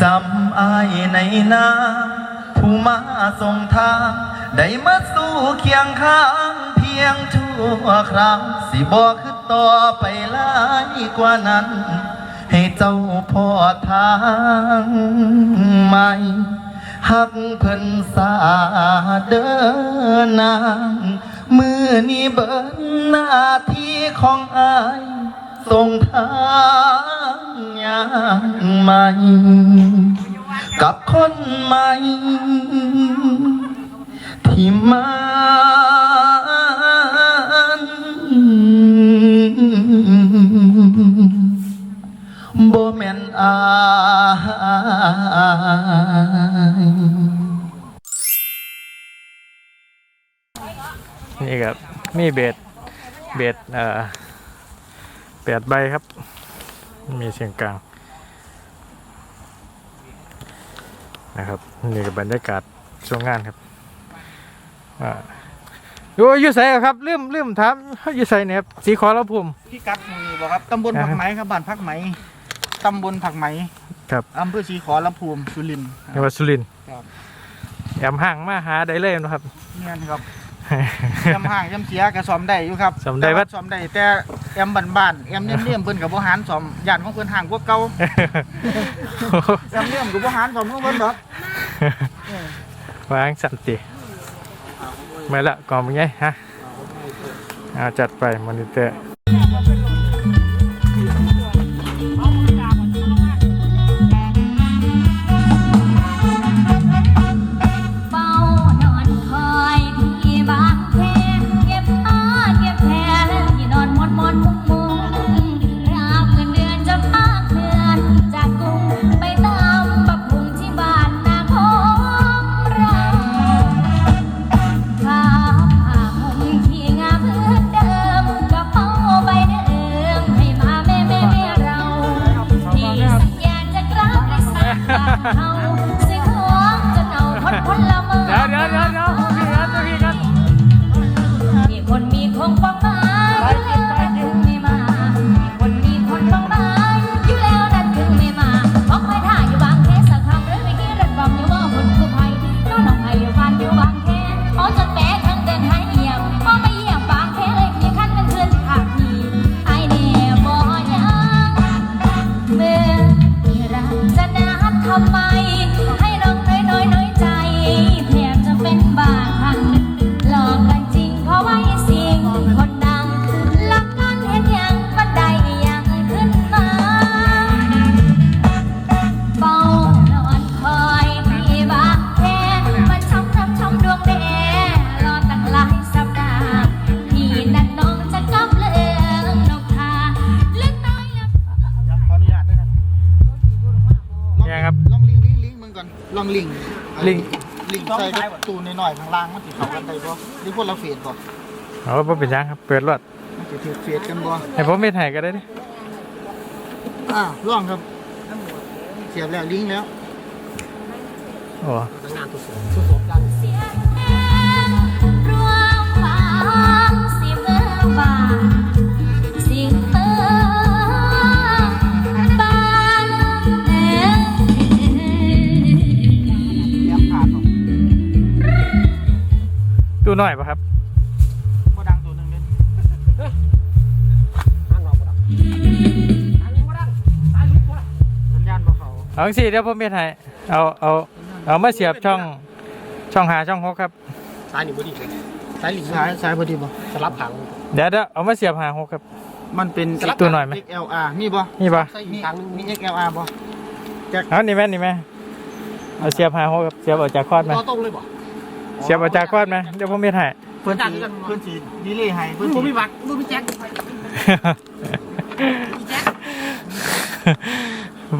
จำอายในนาผู้มาส่งทาง ได้มาสู่เคียงข้าง เพียงชั่วคราวสิบอกคือต่อไปหลายกว่านั้น ให้เจ้าพอทางใหม่หักเพิ่นสาเดินนางมือนี้เบิ้นหน้าที่ของอายส่งทาง ใหม่ กับคนใหม่ ที่มันบ่แม่นอายนี่ครับมีเบสเบสเอ่อแปดใบครับ มีเสียงกลางนะครับนี่กับบรรยากาศช่วงงานครับอ่าโอ้ยอยู่ใส่ครับลืมลืมถามอยู่ใส่เนี่ยครับสีขอรับภูมิพี่กัดหมู่นี่บอกครับตำบลครับผักไหมครับบ้านผักไหมตำบลผักไหมครับอำเภอศรีขอลำพูมสุรินทร์คจัรับงหวัดสุรินทร์ครับแอมห่างมาหาได้เลยนะครับเนี่ยนะครับ ยำห่างยำเสียกระสอมได้อยู่ครับซ่อมได้แต่วัว่าดสอมได้แต่แอมบ้านๆแอมเลี่ยมๆเพิ่นกับบ่หารสอมย่านของเพิ่นห่างกว่าเก่าแอมเลี่ยมกับบ่หารสอมของเพิ่นดอกเออวางสันติมาละก่อนเป็นไงฮะเอาจัดไปมอนิเตอร์ ก่อนลองลิงลิง ลิงใส่กับตูนหน่อยๆข้างล่างมันสิเข้ากันได้บ่หรือคนละเฟสบ่เอาบ่เป็นหยังครับเปิดรถมันสิถือเฟสกันบ่ให้ผมเม็ดให้ก็ได้ดิอ่าลองครับเสียบแล้วลิงแล้วโอ้เสียงแอนรวมฟังสิเมื่อบาน ตู้หน่อยปะครับก็ดังตัวหนึงเด่นสัญญาณบ่เข้าเอาสิเดี๋ยวผมเม็ดให้เอาเอาเอามาเสียบช่องช่องหาช่องหกครับซ้ายหนึ่งพอดีซ้ายหนึ่งสายสายพอดีบ่สลับขางเดี๋ยวเดี๋ยวเอามาเสียบหาหกครับ มันเป็นตัวหน่อยไหม XLR มีบ่นี่ปะใส่อีมีกครั้งหนึงมี XLR บ่เอานี่แม่นี่แม่เอาเสียบหาหกครับเสียบออกจากคอดไหมต่อตรงเลยบ่ เสียบออกจากคอดไหมเดี๋ยวผมเม็ดให้ เพิ่นสิเพิ่นสิดีเลยให้เพิ่นมึงสิมีบักมึงมีแจ็ค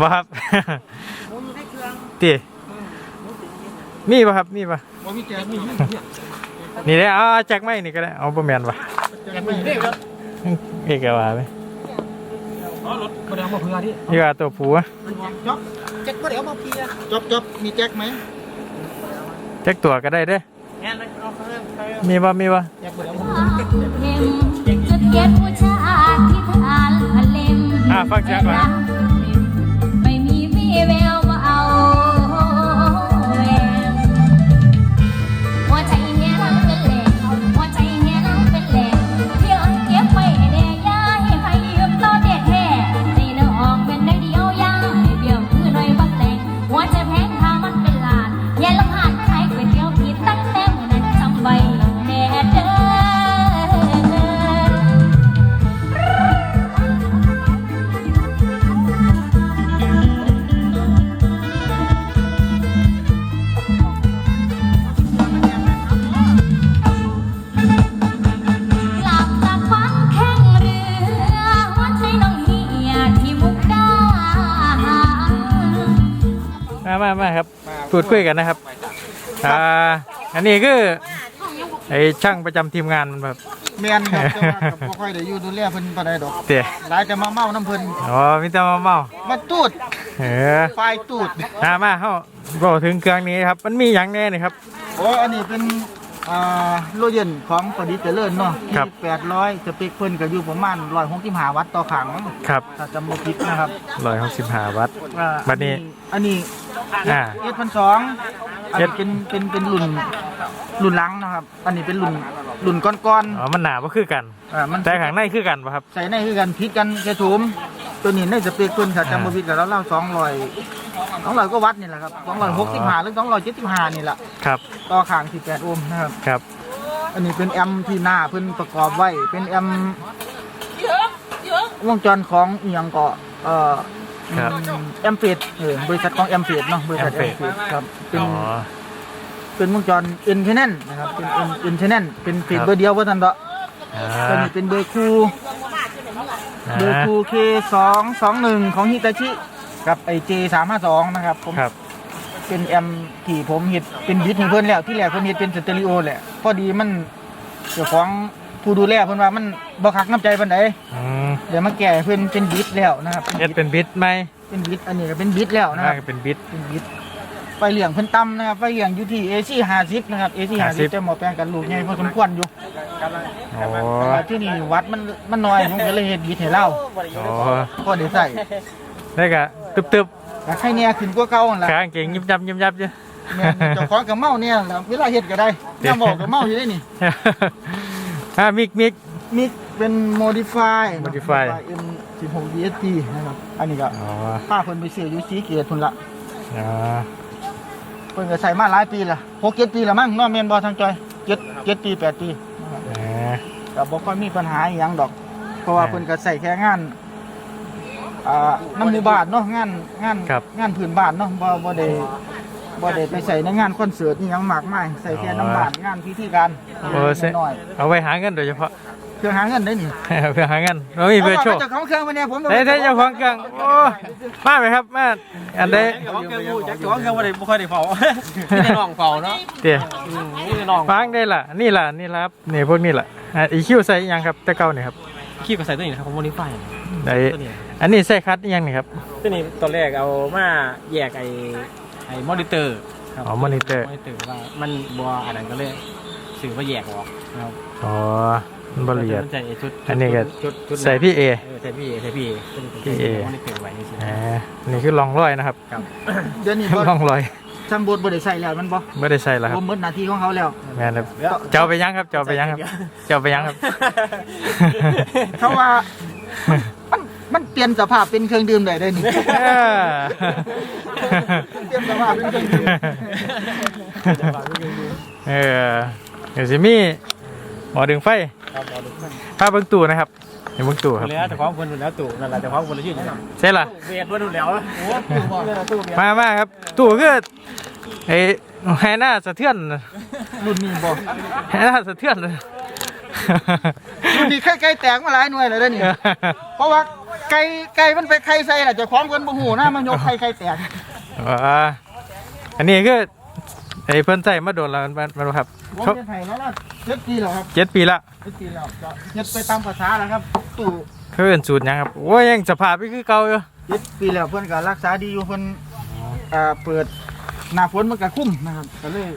บ่ครับตีมีป่ะครับ มีป่ะ บ่มีแจ๊กมีนี่ได้เอาเอาแจ็คไหมนี่ก็ได้ เอาประแมนป่ะแจ็คไม่ได้แล้วเอกว่าไหมอ๋อรถก็เดี๋ยวมาเผื่อดินี่ว่าตัวผัวจ๊อบแจ็คก็เดี๋ยวมาเผื่อจ๊อบจ๊อบมีแจ็คไหมแจ็คตัวก็ได้เด้อ แอนเอาข้างล่างไปมีป่ะมีป่ะแจ็คก็เดี๋ยวมาเข้มจุดเย็นผู้ชายที่ทานพะเล็มอ่าฟังเสียงก่อน มามามาครับมาพูดคุยกันนะครับ อ่า อันนี้คือไอ้ช่างประจำทีมงานมันแบบแม่นครับแต่ว่าก็บ่ค่อยได้อยู่ดูแลเพิ่นปานใดดอกเตี๋ยหลายแต่มาเมาน้ำเพิ่นอ๋อมิตรมาเมามาตูดเออไฟตูดมามาเข้าบอกถึงเครื่องนี้ครับ มันมีอย่างแน่นี่ครับ โอ้อันนี้เป็น อ่าโลเย็นของประดิษฐ์เจริญเนาะครับ แปดร้อยสเปคเพิ่นก็อยู่ประมาณร้อยหกสิบห้าวัตต์ต่อขังครับถ้าจำบ่ผิดนะครับร้อยหกสิบห้าวัตต์ อ่าบัดนี้ อันนี้อ่า เอสพันสองอันเจ็นี้ดเป็นเป็นเป็นรุ่นรุ่นหลังนะครับ อันนี้เป็นรุ่นรุ่นก้อนอ๋อ มันหนาก็คือกัน ๆอ่ามันแต่ข้างในคือกันป่ะครับ ใส่ในคือกันพิษกันแค่ถุมตัวนี้ในสเปคเพิ่นถ้าจำบ่ผิดก็แล้วเล่าสองร้อย สองร้อยก็วัตต์นี่แหละครับสองร้อยหกสิบห้าหรือสองร้อยเจ็ดสิบห้านี่แหละครับต่อข้างสิบแปดโอห์มนะครับ ครับ อันนี้เป็นแอมป์ที่หน้าเพิ่นประกอบไว้ เป็นแอมป์วงจรของอีหยังก็เอ่อครับแอมเฟดเออบริษัทของแอมเฟดเนาะบริษัทแอม Ampere เฟดครับเป็นอ๋อ เป็นวงจรเอ็นเทนนนะครับเป็นเอ็นเอ็นเทนนเป็นเฟดครับ เบอร์เดียวว่าทันเดาะอ่าตัวนี้เป็นเบอร์คูอ่าเบอร์คูเคสองสองหนึ่งของฮิตาชิ กับไอเจสามห้าสองนะครับผมครับ เป็นแอมที่ผมเห็ดเป็นบิทให้เพิ่นแล้วที่แรกเพิ่นเห็ดเป็นสเตอริโอแหละพอดีมันเจ้าของผู้ดูแลเพิ่นว่ามันบ่คักน้ำใจปานใดอืมเดี๋ยวมาแก้ให้เพิ่นเป็นบิทแล้วนะครับเฮ็ดเป็นบิตไหมเป็นบิทอันนี้ก็เป็นบิทแล้วนะคน่ารับ จะเป็นบิตเป็นบิทไฟเหลี่ยงเพิ่นต่ำนะครับ ไฟเหลี่ยงอยู่ที่ AC 50นะครับ AC 50 50 แต่หมอแปลงกันลูกใหญ่พอสมควรอยู่โอ้แต่ว่าที่นี่วัดมันมันน้อยผมก็เลยเฮ็ดบิทให้เล่าโอ้พอได้ใส่ได้กะ ตึบตึบอยากให้แน่ขึ้นกว่าเก่าหั่นล่ะขางเก่งยิบยับยิบยับจ้ะ แม่นเจ้าของก็เมาเนี่ยแหละเวลาเฮ็ดก็ได้น้าบอกก็เมาอยู่ได้นี่ อ่ามิกมิก มิกเป็น modify Modify M 16 DSP นะครับ อันนี้ก็อ๋อป้าเพิ่นไปซื้ออยู่สีเกียรติพุ่นละอ๋อเพิ่นก็ใส่มาหลายปีละ6 7ปีละมั้งเน้อแม่นบ่ทางจอย7 7ปี8ปีนะครับอ่า ก็บ่ค่อยมีปัญหาอีหยังดอก เพราะว่าอ่า เพิ่นก็ใส่แค่งาน อ่าน้ำหมู่บ้านเนาะงานงานครับ งานพื้นบ้านเนาะบ่บ่ได้บ่ได้ไปใส่ในงานคอนเสิร์ตอีหยังมากมายใส่แค่น้ำบ้านงานพิธีการโอ้เสน้อยเอาไว้หาเงินโดยเฉพาะ ๆเครื่องหาเงินได้นี่เพื่อหาเงินเรามีเบอร์โชว์เจ้าของเครื่องมาเนี่ยผมได้ได้เจ้าของเครื่องโอ้มาไหมครับมาอันใดเจ้าของเครื่องมูจักเจ้าของเครื่องบ่ได้บ่ค่อยได้เฝ้ามีแต่น้องเฝ้าเนาะเดี๋ยวอืมมีแต่น้องฟังได้ล่ะนี่ล่ะนี่ล่ะครับนี่พวกนี้ล่ะอะอีคิวใส่อีหยังครับแต่เก่านี่ครับขี้ก็ใส่ตัวนี้นะครับของโมนิฟายไอ้ตัวนี้ อันนี้ใส่คัดอีหยังนี่ครับตัวนี้ตอนแรกเอามาแยกไอ้ไอ้มอนิเตอร์ครับอ๋อมอนิเตอร์มอนิเตอร์ว่ามันบ่อันนั้นก็เลยสื่อว่าแยกออกครับอ๋อมันบ่ละเอียดใส่ไอ้ชุดอันนี้ก็ชุดชุดใส่พี่เอเออใส่พี่เอใส่พี่เอพี่เอมอนิเตอร์ไว้นี่สิอ่านี่คือลองร้อยนะครับครับเดี๋ยวนี้บ่ลองร้อยซัมบูดบ่ได้ใส่แล้วมันบ่ไม่ได้ใส่แล้วคผรับมหมดหน้าที่ของเขาแล้วแม่นครับจะเอาไปยังครับจะเอาไปยังครับจะเอาไปยังครับ เขาว่า มันมันเปลี่ยนสภาพเป็นเครื่องดื่มได้ได้นี่ เออเปลี่ยนสภาพเป็นเครื่องดื่ม เออเดี๋ยวสิมีหมอดึงไฟครับเอาดูภาพเบิ้งตู้นะครับเห็นเบิ้งตู้ครับแล้วแต่ของคนดูแล้วตู่นั่นแหละแต่ของคนละชื่อนี่ใช่ล่ะ เวียดว่าดูแล้วโอ้ตู่บอกตู่เวียดมามาครับ ตู้คือไอ้แฮน่าสะเทือนรุ่นนี้บ่แฮน่าสะเทือนเลยรุ่นนี้ไข่ไก่แตกมาหลายหน่วยแล้วเด้อนี่ เพราะว่า ไก่ไก่มันไปไข่ใส่น่ะเจ้าของเพิ่นบ่ฮู้นะมันยกไข่ไข่แตกอ่าอันนี้คือไอ้เพิ่นใส่มาโดนแล้วมันมันบ่ครับผมเขาเฮ็ดให้แล้วล่ะเจ็ดปีแล้วครับเจ็ดปีละเจ็ดปีแล้วก็เฮ็ดไปตามภาษาแล้วครับตู้เขาเป็นสูตรหยังครับโอ้ยยังสภาพนี่คือเก่าอยู่เจ็ดปีแล้วเพิ่นก็รักษาดีอยู่เพิ่นเอ่อเปิดหน้าฝนมันก็คุ้มนะครับก็เลย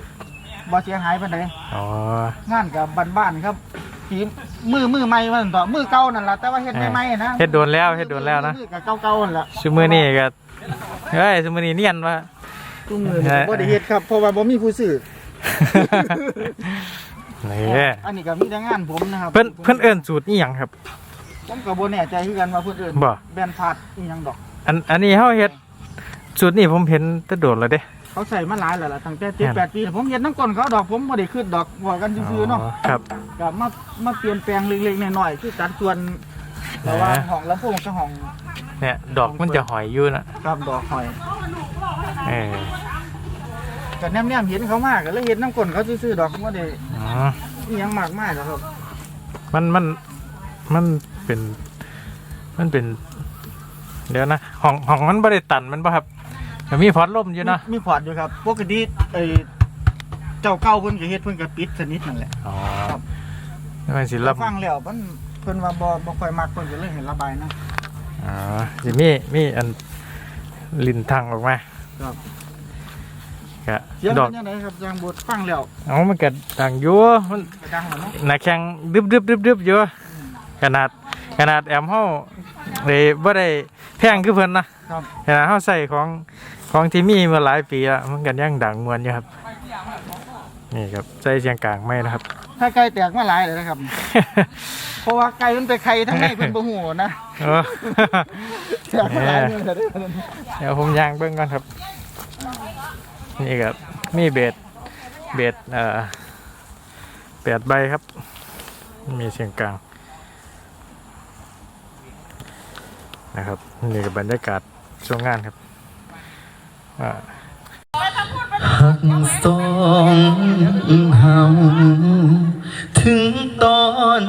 บ่เสียหายปานใดอ๋องานกับบ้านๆครับ ฝีมือมือใหม่มันต่อมือเก่านั่นล่ะแต่ว่าเฮ็ดใหม่ๆนะเฮ็ดโดนแล้วเฮ็ดโดนแล้วนะมือกับเก่าๆนั่นล่ะซุมื้อนี้ก็เฮ้ยซุมื้อนี้เนียนว่าตู้มือนี่บ่ได้เฮ็ดครับเพราะว่าบ่มีผู้ซื้อนี่อันนี้ก็มีแต่งานผมนะครับเพิ่นเพิ่นเอิ้นสูตรอีหยังครับผมก็บ่แน่ใจคือกันว่าเพิ่นเอิ้นบ่แบนพาดอีหยังดอก อันอันนี้เฮาเฮ็ดสูตรนี้ผมเห็นแตะโดดแล้วเด้เขาใส่มาหลายแล้วล่ะตั้งแต่แม่น7 8ปีแล้วผมเฮ็ดน้ำก้นเขาดอกผมบ่ได้คืดดอกว่ากันซื่อๆเนาะครับ ก็มามาเปลี่ยนแปลงเล็กๆน้อยๆคือจัดส่วนระหว่างอ่าห้องลำโพงกับห้องเนี่ยดอกมันจะหอยอยู่นะครับดอกหอยเออก็แนมๆเห็นเขามากก็เลยเฮ็ดน้ำก้นเขาซื่อๆดอกบ่ได้อ๋ออีหยังมากมายหรอกครับมันมันมันเป็น มันเป็น เดี๋ยวนะห้องห้องมันบ่ได้ตันมันบ่ครับก็มีพอดลมอยู่เนาะมีพอร์ตอยู่ครับปกติไอ้เจ้าเก่าเพิ่นก็เฮ็ดเพิ่นก็ปิดสนิทนั่นแหละ อ๋อครับ มันสิรับฟังแล้วมันเพิ่นว่าบ่บ่ค่อยมักเพิ่นก็เลยให้ระบายนะอ๋อสิมีมีอันลิ้นทางออกมาครับก็เสียงดอกเป็นจังไดครับจางบทฟังแล้วเอามันก็ดังอยู่มันก็ดังแล้วเนาะหน้าแข้งดึบดึบดึบดึบอยู่ขนาดขนาดแอมเฮาเลยบ่ได้แพงคือเพิ่นนะครับขนาดเฮาใส่ของของที่มีมาหลายปีแล้วมันก็ยังดังมวนอยู่ครับ นี่ครับใส่เสียงกลางไม่นะครับ ถ้าไก่แตกมาหลายเลยนะครับ เพราะว่าไก่มันไปไข่ทั้งในเพิ่นบ่ฮู้นะเออแตกมาหลายเลยเด้อเดี๋ยวผมย่างเบิ้งก่อนครับ นี่ครับมีเบสเบสเอ่อแปดใบครับ มีเสียงกลาง นะครับนี่กับบรรยากาศช่วงงานครับอ่า หักสองเฮา ถึงตอน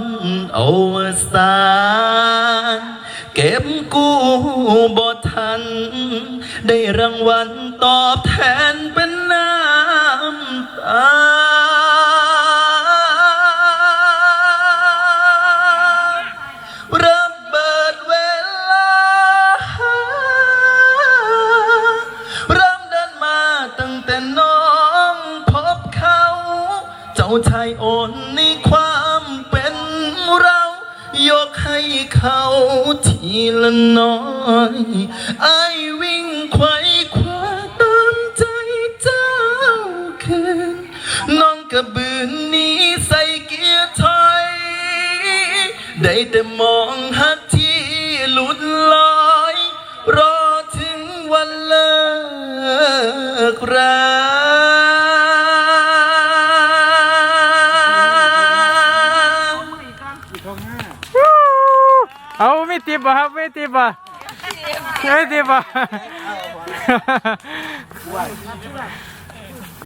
อวสานเก็บกู้บ่ทัน ได้รางวัลตอบแทนเป็นน้ำตาระเบิดเวลา เริ่มเดินมาตั้งแต่น้องพบเขา เจ้าชายโอน เขาทีละน้อยไอวิ่งไขว้คว้าตามใจเจ้าคืนน้องกระบืนนี้ใส่เกียร์ถอย ได้แต่มองหักที่หลุดลอย รอถึงวันเลิกรา ติบอ่ครับไม่ติบอะไม่ติบอะ